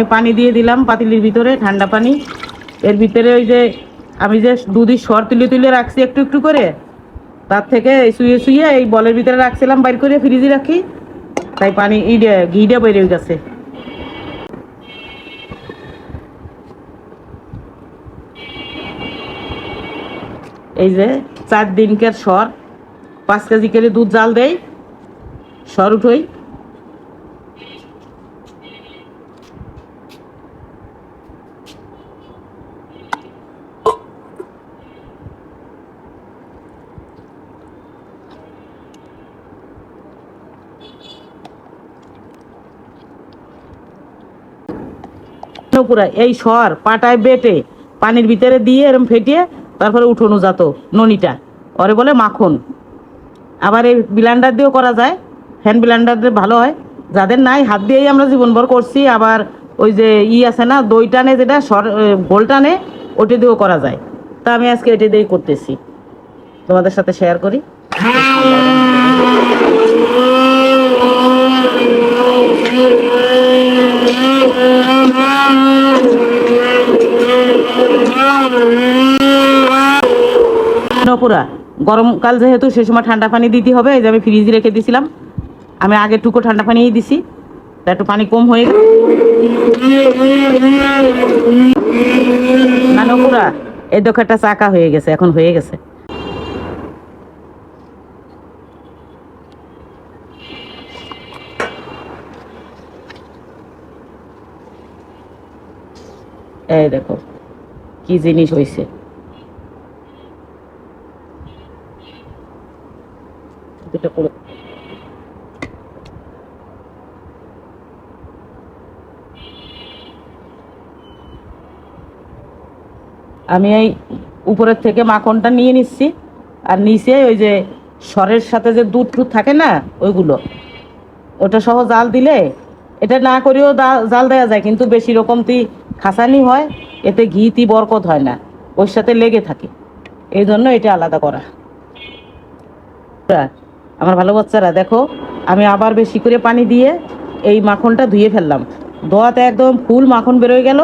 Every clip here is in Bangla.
আমি পানি দিয়ে দিলাম পাতিলির ভিতরে, ঠান্ডা পানি। এর ভিতরে ওই যে আমি যে দুধি সর তুলে তুলে রাখছি একটু একটু করে, তার থেকে শুয়ে শুয়ে এই বলের ভিতরে রাখছিলাম, বাইর করে ফ্রিজে রাখি। তাই পানি ইডে ঘিটা বেরিয়ে গেছে। এই যে চার দিনকার সর, পাঁচ কেজি করে দুধ জাল দেয় সর উঠোই। পুরা, এই সর পাটায় বেটে পানির ভিতরে দিয়ে এরম ফেটিয়ে তারপরে উঠোনো যেত ননিটা। ওরে বলে মাখন। আবার এই ব্লান্ডার দিয়েও করা যায়। হ্যান্ড ব্লান্ডার দিয়ে ভালো হয়। যাদের নাই, হাত দিয়েই আমরা জীবনভর করছি। আবার ওই যে ই আছে না, দই টানে যেটা, সর ঘোল টানে, ওটা দিয়েও করা যায়। তা আমি আজকে এটা দিয়েই করতেছি। তোমাদের সাথে শেয়ার করি। পুরা। গরমকাল যেহেতু সে সময় ঠান্ডা পানি দিতে হবে, এই যে আমি ফ্রিজে রেখে দিয়েছিলাম আমি আগে টুকো ঠান্ডা পানিই দিছি। তা একটু পানি কম হয়ে গেল না এই একটা চাকা হয়ে গেছে, এখন হয়ে গেছে। এই দেখো, কি জিনিস হয়েছে দুটো করে। আমি এই উপরের থেকে মাখনটা নিয়ে নিচ্ছি, আর নিচে ওই যে সরের সাথে যে দুধ টুধ থাকে না, ওইগুলো, ওটা সহ জাল দিলে, এটা না করেও জাল দেওয়া যায়, কিন্তু বেশি রকম তি খাসানি হয়, এতে ঘি তি বরকত হয় না, ওর সাথে লেগে থাকে, এই জন্য এটা আলাদা করা। আমার ভালো বাচ্চারা দেখো আমি আবার বেশি করে পানি দিয়ে এই মাখনটা ধুয়ে ফেললাম। ধোয়াতে একদম ফুল মাখন বেরোয় গেল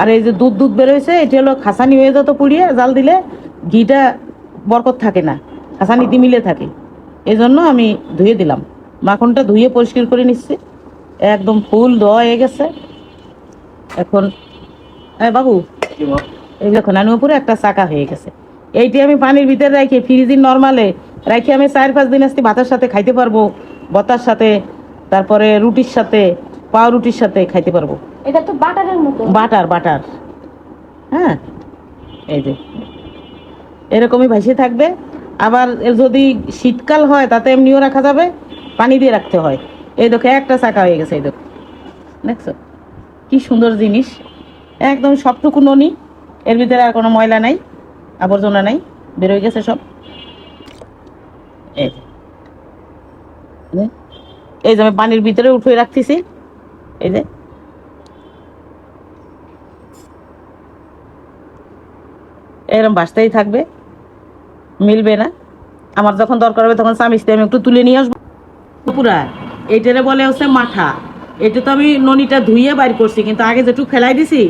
আর এই যে দুধ দুধ বেরোয়ছে এটি হলো খাসানি হয়ে যেত পুড়িয়ে জাল দিলে ঘিটা বরকত থাকে না খাসানিতে মিলে থাকে। এই জন্য আমি ধুয়ে দিলাম। মাখনটা ধুয়ে পরিষ্কার করে নিচ্ছি। একদম ফুল ধোয়া হয়ে গেছে। এখন বাবু এই দেখো নানুপুরে একটা চাকা হয়ে গেছে। এইটি আমি পানির ভিতরে রাখি ফ্রিজিং নর্মালে রাখি আমি চার পাঁচ দিন আসতে ভাতের সাথে খাইতে পারব বতার সাথে তারপরে রুটির সাথে পাও রুটির সাথে খাইতে পারব। এটা তো বাটারের মতো। Butter butter. হ্যাঁ? এই যে। এরকমই ভাসিয়ে থাকবে। আবার যদি শীতকাল হয় তাতে এমনিও রাখা যাবে পানি দিয়ে রাখতে হয়। এই দেখো একটা চাকা হয়ে গেছে এই দেখো। দেখছ? কি সুন্দর জিনিস। একদম সবটুকু ননি এর ভিতরে আর কোনো ময়লা নাই। আবর্জনা নাই, বেরোয় গেছে সব। এই যে। আমি পানির ভিতরে উঠে রাখতেছি। এই যে। এরকম বাসতেই থাকবে। মিলবে না। আমার যখন দরকার হবে তখন স্বামী আমি একটু তুলে নিয়ে আসব। পুরা, এইটারে বলে হচ্ছে মাথা এটা তো আমি ননিটা ধুইয়ে বাইর করছি, কিন্তু আগে যেটুকু ফেলাই দিছি,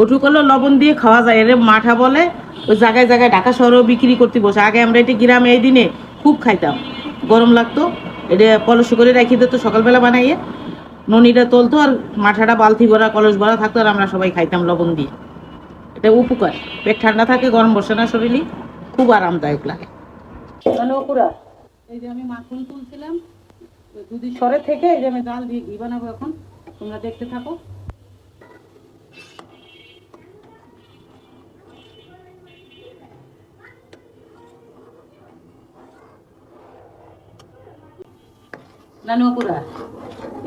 ওটুক হলো লবণ দিয়ে খাওয়া যায়। এর মাঠা বলে ওই জায়গায় জায়গায় ঢাকা শহরেও বিক্রি করতে বসে। আগে আমরা এটা গ্রামে এই দিনে খুব খাইতাম। গরম লাগতো এটা কলস করে রেখে দিত সকালবেলা বানাইয়ে। ননিটা তুলতো আর মাঠাটা বালতি ভরা কলস ভরা থাকতো আর আমরা সবাই খাইতাম লবণ দিয়ে। এটা উপকার। পেট ঠান্ডা থাকে গরম বসে না শরীরে খুব আরামদায়ক লাগে। এই যে আমি মাখন তুলছিলাম দুধের সরে থেকে এই যে আমি জাল দিয়ে ঘি বানাবো এখন তোমরা দেখতে থাকো। নানুপুরা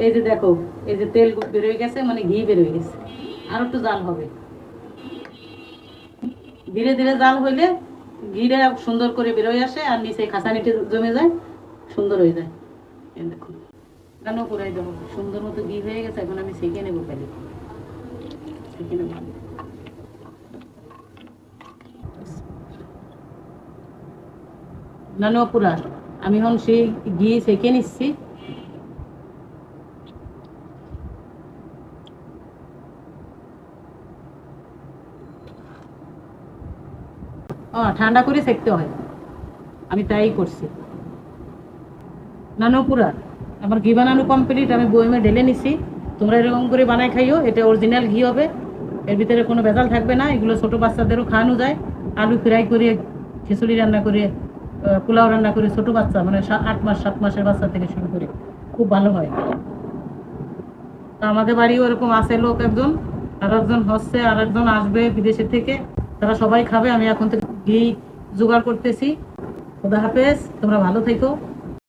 এই যে দেখো, এই যে তেল বেরোয় গেছে মানে ঘি বেরোয় গেছে। আর একটু জাল হবে। ধীরে ধীরে জাল হইলে ঘিটা সুন্দর করে বেরোয় আসে আর নিচে খাসানিতে জমে যায়, সুন্দর হয়ে যায়। দেখো। রান্না করে সুন্দর মতো ঘি হয়ে গেছে, এখন আমি সেঁকে নেব খালি। সেঁকে নেব নানু পুরা আমি এখন সেই ঘি সেঁকে নিচ্ছি। ঠান্ডা করে সেকতে হয়। আমি তাই করছি। নানু পুরা আমার ঘি বানানো কমপ্লিট আমি বইমে ঢেলে নিছি। তোমরা এরকম করে বানাই খাইও, এটা অরিজিনাল ঘি হবে। এর ভিতরে কোনো ভেজাল থাকবে না, এগুলো ছোট বাচ্চাদেরও খাওয়ানো যায়। আলু ফ্রাই করে, খিচুড়ি রান্না করে পোলাও রান্না করে ছোট বাচ্চা মানে আট মাস, সাত মাসের বাচ্চা থেকে শুরু করে। খুব ভালো হয়। তা আমাদের বাড়িও এরকম আছে লোক একজন আর একজন হচ্ছে আর একজন আসবে বিদেশের থেকে। তারা সবাই খাবে, আমি এখন থেকে ঘি জোগাড় করতেছি। খোদা হাফেজ তোমরা ভালো থেকো।